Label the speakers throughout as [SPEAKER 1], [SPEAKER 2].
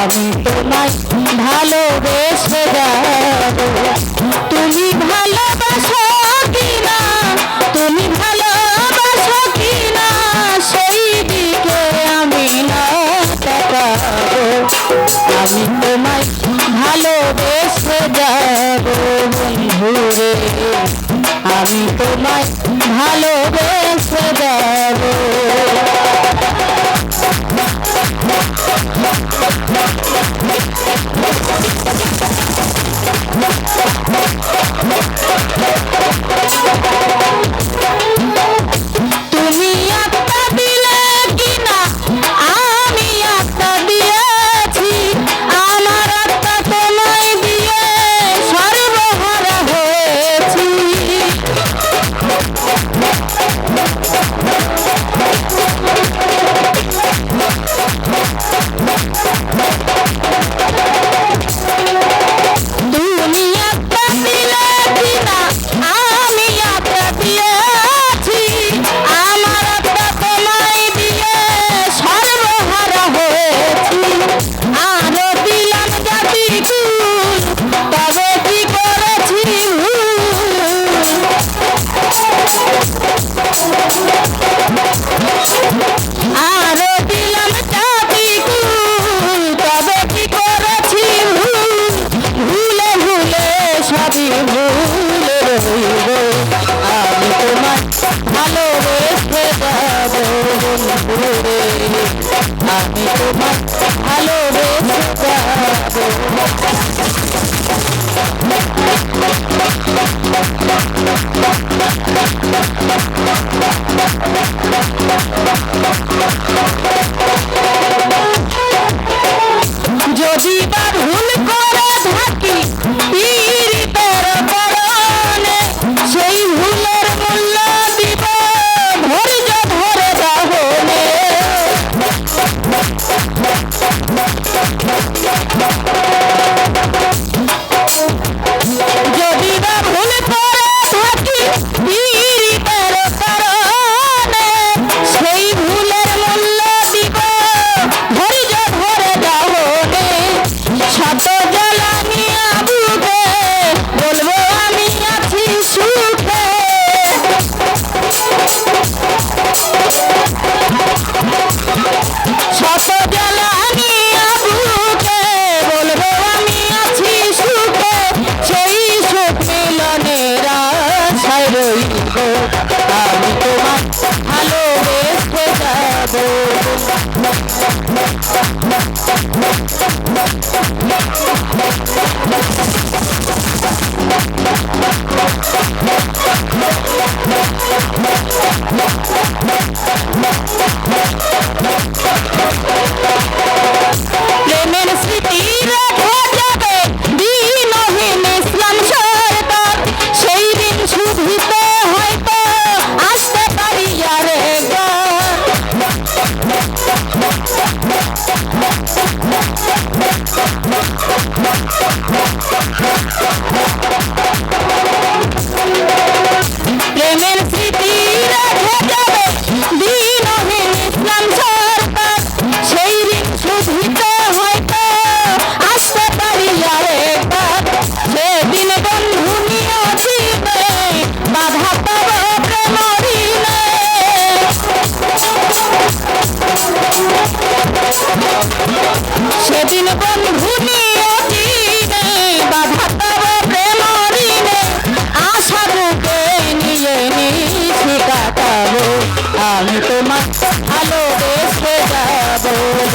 [SPEAKER 1] আমি তোমায় ভালোবেসে যাব। তুমি ভালোবাসো কিনা? তুমি ভালোবাসো কিনা? সেই দিকে আমি আমি তোমায় ভালোবেসে যাব, বন্ধুরে। আমি তোমায় ভালোবেসে যাব। আমি তোমার ভালো বন্ধু আমি তোমার ভালোবেসে যাব। প্রেমের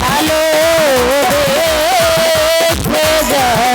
[SPEAKER 1] ভালো দেখে যা